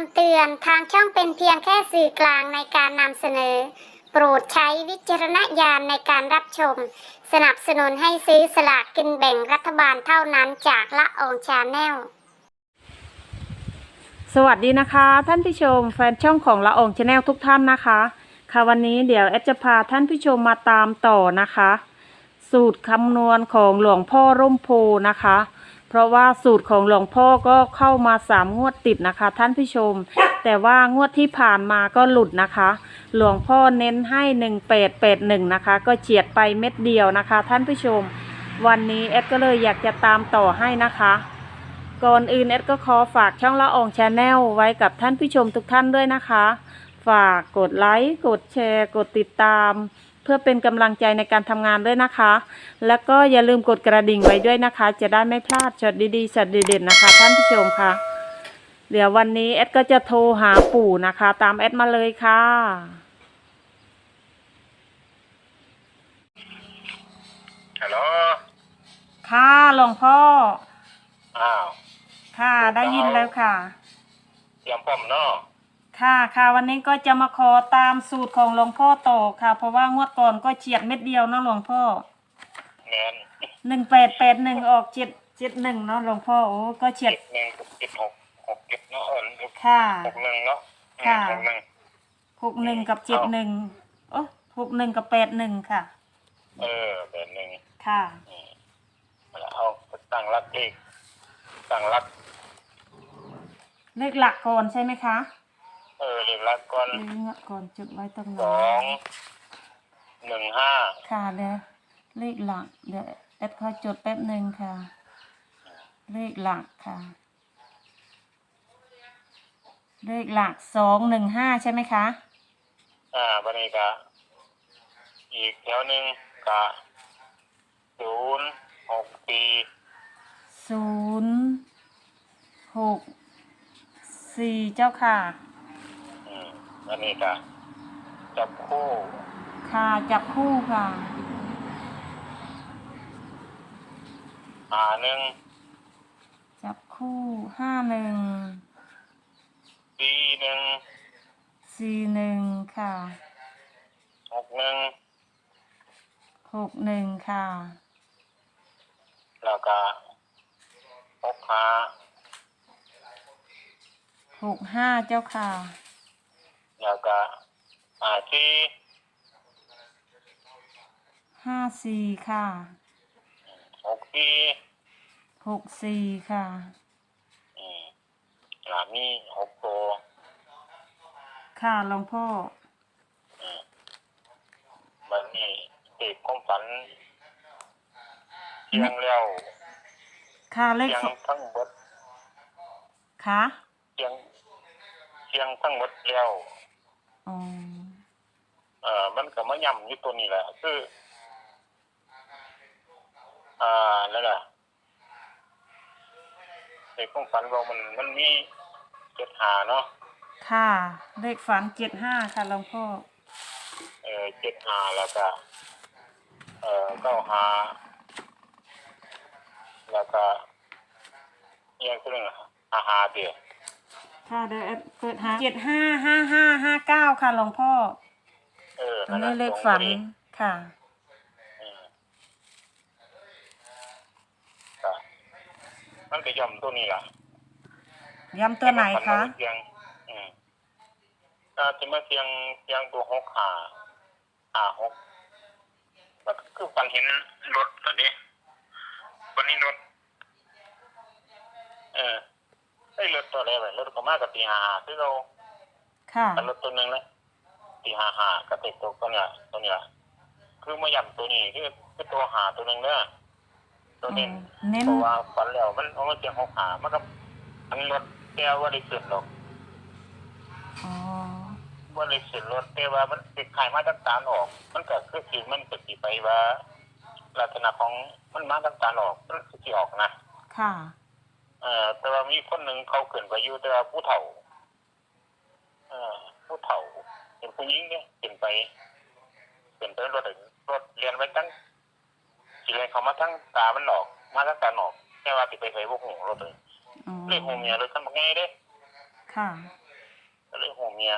ำเตือนทางช่องเป็นเพียงแค่สื่อกลางในการนำเสนอ โปรดใช้วิจารณญาณในการรับชม สนับสนุนให้ซื้อสลากกินแบ่งรัฐบาลเท่านั้นจากละอองชาแนล สวัสดีนะคะ ท่านผู้ชมแฟนช่องของละอองชาแนลทุกท่านนะคะ ค่ะวันนี้เดี๋ยวแอดจะพาท่านผู้ชมมาตามต่อนะคะ สูตรคำนวณของหลวงพ่อร่มโพนะคะ เพราะว่าสูตรของหลวงพ่อก็เข้ามาสามงวดติดนะคะ ท่านผู้ชม แต่ว่างวดที่ผ่านมาก็หลุดนะคะ หลวงพ่อเน้นให้หนึ่งแปดแปดหนึ่งนะคะ ก็เฉียดไปเม็ดเดียวนะคะ ท่านผู้ชม วันนี้แอดก็เลยอยากจะตามต่อให้นะคะก่อนอื่นแอดก็ขอฝากช่องละอองชาแนลไว้กับท่านผู้ชมทุกท่านด้วยนะคะ ฝากกดไลค์กดแชร์ กดติดตาม เพื่อเป็นกำลังใจในการทำงานด้วยนะคะ แล้วก็อย่าลืมกดกระดิ่งไว้ด้วยนะคะ จะได้ไม่พลาดช็อตดีๆช็อตเด็ดๆนะคะ ท่านผู้ชมค่ะ เดี๋ยววันนี้แอดก็จะโทรหาปู่นะคะ ตามแอดมาเลยค่ะ ฮัลโหล ค่ะหลวงพ่อ อ้าวค่ะได้ยินแล้วค่ะ เตรียมพร้อมเนาะ ค่ะค่ะวันนี้ก็จะมาขอตามสูตรของหลวงพ่อต่อค่ะ เพราะว่างวดก่อนก็เฉียดเม็ดเดียวเนาะหลวงพ่อแมนหนึ่งแปดแปดหนึ่งออกเจ็ดเจ็ดหนึ่งเนาะหลวงพ่อโอ้ก็เฉียด เจ็ดหนึ่งกับเจ็ดหกหกเจ็ดเนาะเออหกค่ะ หกหนึ่งเนาะอืมค่ะ หกหนึ่งหกหนึ่งกับเจ็ดหนึ่งโอ้หกหนึ่งกับแปดหนึ่งค่ะ เออแบบหนึ่งค่ะแล้วเอาตั้งรักเลขตั้งรักเลขหลักก่อนใช่ไหมคะ เออเลขรักก่อนเลขหลักก่อนจุดไว้ตรงไหนสองหนึ่งห้าค่ะเดี๋ยวเลขหลักเดี๋ยวแอดขอจดแป๊บหนึ่งค่ะ เลขหลักค่ะ เลขหลักสองหนึ่งห้าใช่ไหมคะอ่าบันนี้กะอีกแถวหนึ่งกะศูนย์หกปีศูนย์หกสี่เจ้าค่ะอื มบันนี้กะจับคู่ค่ะจับคู่ค่ะหาหนึ่งจับคู่ห้าหนึ่งสี่หนึ่งสี่หนึ่งค่ะหกหนึ่งหกหนึ่งค่ะแล้วก็หกห้าหกห้าเจ้าค่ะ แล้วก็ห้าสี่ห้าสี่ค่ะหกสี่หกสี่ค่ะอืมแล้วมีหกตัวค่ะหลวงพ่อมันนี่เด็กความฝันเชียงแล้วค่ะเลขเชียงสทั้งหมดค่ะเชียงเชียงทั้งหมดแล้ว อ๋อเอ่อมันก็มาย่ำอยู่ตัวนี้แหละ คืออ่าแล้วล่ะเด็กความฝันเรามันมันมีเจ็ดหาเนาะค่ะ เลขฝันเจ็ดห้าค่ะหลวงพ่อเออเจ็ดหาแล้วก็เออเก้าหาแล้วก็เอียงคือหนึ่งอาหาเดียว ค่ะเดี๋ยวแอดเปิดหาเจ็ดห้าห้าห้าห้าเก้าค่ะหลวงพ่อเอออันนั่นี้นเลน่ะขตรงฝันพอดีค่ะอืมก็มันก็ย่อมตัวนี้ล่ะย้ำตัวไหนคะเสียงอืมถ้าจะมาเสียงเสียงตัวหกหาหาหกมันก็คือฝันเห็นรถตอนนี้วันนี้รถ เออ ไอ้รถตัวอะไรไปรถก็มากับตีหาหาที่เราค่ะ อันรถตัวหนึ่งนะตีหาหากระติกตัวตัวเนี้ยตัวเนี้ยคือมาย่ำตัวนี้คือคือตัวหาตัวหนึ่งเนี่ยตัวนี้อ๋อเน้น เพราะว่าฝันแล้วมันเอามาเสียงหกหามันก็อันรถแก้วว่าได้ขึ้นหรอกอ๋อ ว่าได้ขึ้นรถแต่ว่ามันติดขายมาตั้งตารออก มันก็คือสิมันก็สิไปว่าลักษณะของมันมาตั้งตารออกมันสิออกนะ ค่ะ เอ่อแต่ว่ามีคนหนึ่งเขาขึ้นไปอยู่แต่ว่าผู้เฒ่าเอ่อผู้เฒ่า เป็นผู้หญิงเนี่ยขึ้นไปขึ้นไปรถรถเรียนไปตั้งสิเรียนเขามาทั้งตามันหลอก มาทั้งตาหนอกแค่ว่าติไปใส่พวกหูรถเลยอ๋อเรียกหูเมียรถกันมาไงเด้ค่ะอมีย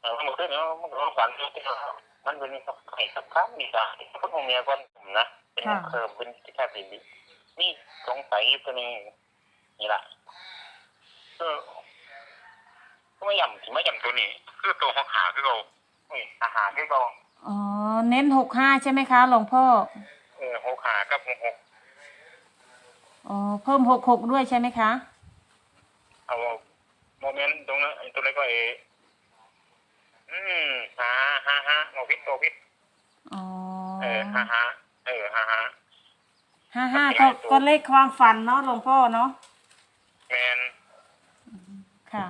เออมันขึ้นเนาะมันก็ฝันอยู่ที่ว่ามันเป็นไข่กับข้าวนี่จ้ะคนของเมียก่อนผมนะเป็นเคยเป็นแค่เป็น นี่สงสัยอยู่ตัวนึงนี่ล่ะก็ก็ไม่ย่ำถึงไม่ย่ำตัวนี้ คือตัวหกหาคือเรานี่อาหารที่เราอ๋อ เน้นหกห้าใช่ไหมคะหลวงพ่อ เออหกหากับหกหกอ๋อ เพิ่มหกหกด้วยใช่ไหมคะ เอาโมเมนต์ตรงนั้นไอ้ตัวเล็กก็เออืมหาหาหาโมพิษโมพิษอ๋อ เออหาหาเออหาหา ห้าห้าก็ก็เลขความฝันเนาะหลวงพ่อเนาะแมนค่ะ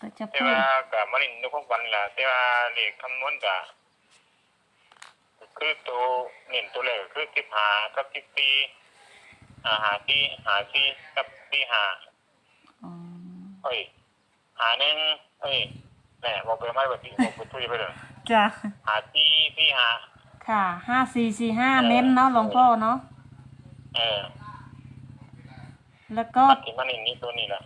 ก็จะแต่เพิ่มว่ากับมันนี่ทุกวันแหละแต่ว่าเลขคำนวณกับคือตัวเน้นตัวเลขคือสิบหากับสิบสี่อาหาที่หาที่กับที่หาอ๋อเอ้ยหาหนึ่งเอ้ยแหน่บอกไปไม่แบบที่บอกไปทุยไปเลยจ้ะหาที่ที่หา ค่ะห้าสี่สี่ห้าเน้นเนาะหลวงพ่อเนาะเออแล้วก็ตัดที่มันนี่นี่ตัวนี้แหละ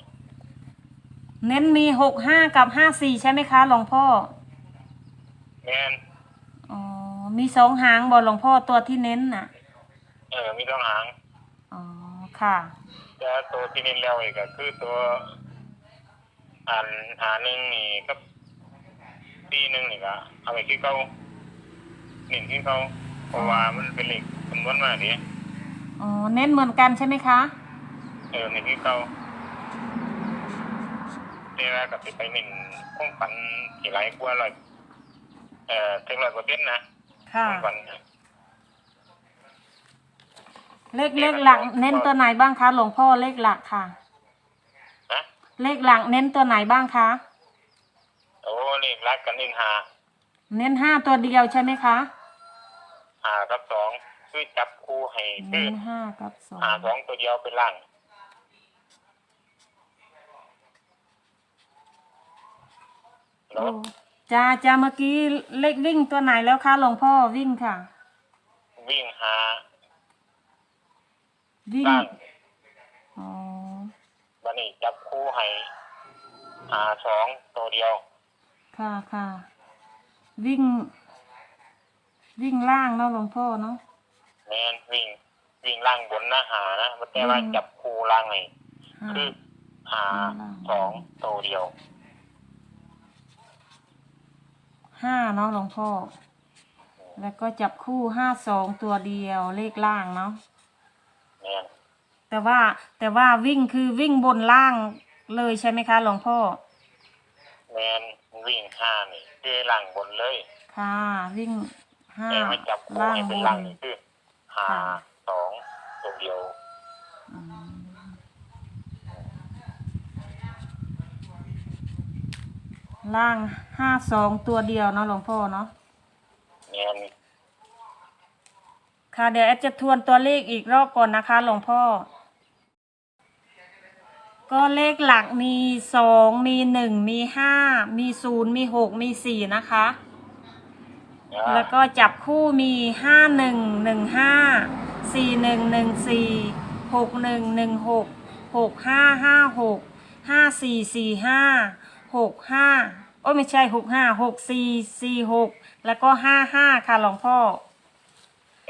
เน้นมีหกห้ากับห้าสี่ใช่ไหมคะหลวงพ่อแมนอ๋อมีสองหางบอหลวงพ่อตัวที่เน้นน่ะ เออ มีต้องหาง อ๋อค่ะแต่ตัวที่เน้นแล้วอีกก็คือตัวอันหาหนึ่งนี่กับตีหนึ่งนี่ก็เอาไปที่เขา หนึ่งที่เขาเพราะว่ามันเป็นเลขคำนวณมาดิอ๋อเน้นเหมือนกันใช่ไหมคะ เออหนึ่งที่เขาแต่ว่ากับไปหนึ่งคงฝันกี่หลายกว่าร้อยเอ่อถึงร้อยกว่าเต้นนะค่ะคงฝันเลขเลขหลัก เน้นตัวไหนบ้างคะหลวงพ่อเลขหลักค่ะนะเลขหลักเน้นตัวไหนบ้างคะโอ้เลขรักกันหนึ่งหา เน้นห้าตัวเดียวใช่ไหมคะหากับสองคือจับคู่ให้คืเน้อนห้ากับสองหาสองตัวเดียวเป็นล่างโอ้จ้าจ้าเมื่อกี้เลขวิ่งตัวไหนแล้วคะหลวงพ่อวิ่งค่ะ วิ่งหาวิ่งล่างอ๋อวันนี้จับคู่ให้หาสองตัวเดียว ค่ะค่ะ วิ่ง วิ่งล่างเนาะหลวงพ่อเนาะแมนวิ่งวิ่งล่างบนนะหานะมันแต่ว่าอืมจับคู่ล่างไงห้าคือหาล่างสองตัวเดียว ห้าเนาะหลวงพ่อ แล้วก็จับคู่ห้าสองตัวเดียวเลขล่างเนาะ แมนแต่ว่าแต่ว่าวิ่งคือวิ่งบนล่างเลยใช่ไหมคะหลวงพ่อ แมน วิ่งห้านี่คือล่างบนเลยค่ะ วิ่งห้าแต่มาจับคู่ล่างให้บเป็นนล่างนี่คือหาค่ะสองตัวเดียวอืมล่างห้าสองตัวเดียวเนาะหลวงพ่อเนาะ แมนค่ะเดี๋ยวแอดจะทวนตัวเลขอีกรอบก่อนนะคะ หลวงพ่อ ก็เลขหลักมีสองมีหนึ่งมีห้ามีศูนย์มีหกมีสี่นะคะอ่าแล้วก็จับคู่มีห้าหนึ่งหนึ่งห้าสี่หนึ่งหนึ่งสี่หกหนึ่งหนึ่งหกหกห้าห้าหกห้าสี่สี่ห้าหกห้าโอ้ยไม่ใช่หกห้าหกสี่สี่หกแล้วก็ห้าห้าค่ะหลวงพ่อ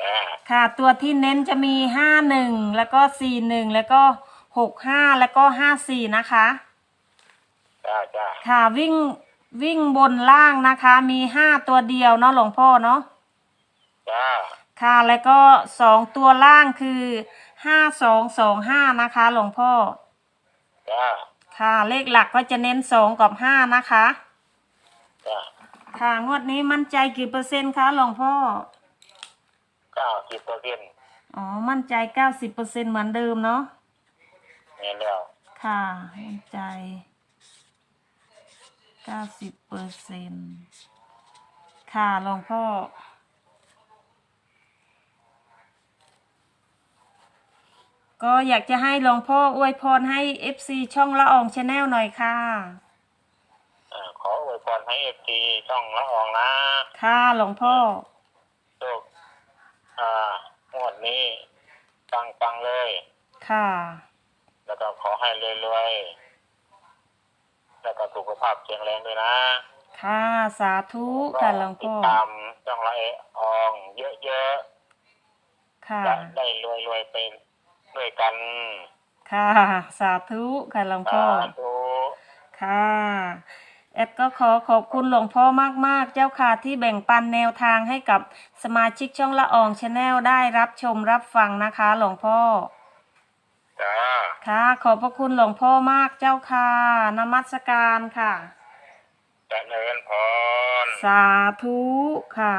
จ้าค่ะตัวที่เน้นจะมีห้าหนึ่งแล้วก็สี่หนึ่งแล้วก็ หกห้าแล้วก็ห้าสี่นะคะ จ้าจ้าค่ะวิ่งวิ่งบนล่างนะคะ มีห้าตัวเดียวเนาะหลวงพ่อเนาะจ้าค่ะแล้วก็สองตัวล่างคือห้าสองสองห้านะคะหลวงพ่อ จ้าค่ะ เลขหลักก็จะเน้นสองกับห้านะคะ จ้าค่ะงวดนี้มั่นใจกี่เปอร์เซ็นต์คะหลวงพ่อ เก้าสิบเปอร์เซ็นต์อ๋อ มั่นใจเก้าสิบเปอร์เซ็นต์เหมือนเดิมเนาะแม นแล้วค่ะมั่นใจเก้าสิบเปอร์เซ็นต์ค่ะหลวงพ่อ ก็อยากจะให้หลวงพ่ออวยพรให้ FC ช่องละอองชาแนลหน่อยค่ะอ่าขออวยพรให้เอฟซีช่องละอองนะค่ะหลวงพ่อ โชคอ่างวดนี้ปังปังๆเลย ค่ะแล้วก็ขอ ให้รวยแล้วก็สุขภาพแข็งแรงด้วยนะ ค่ะ สาธุค่ะหลวงติพ่ดอ ตามจ้องไรอองเยอะค่ะ ๆจะได้รวยๆไปด้วยกันค่ะ สาธุค่ะหลวงพ่อสาธุ ค่ะ แอดก็ขอขอบคุณหลวงพ่อมาก ๆ เจ้าค่ะที่แบ่งปันแนวทางให้กับสมาชิกช่องละอองชาแนลได้รับชมรับฟังนะคะ หลวงพ่อ จ้าค่ะ ขอบพระคุณหลวงพ่อมากเจ้าค่ะนมัสการค่ะ เจริญพร สาธุค่ะ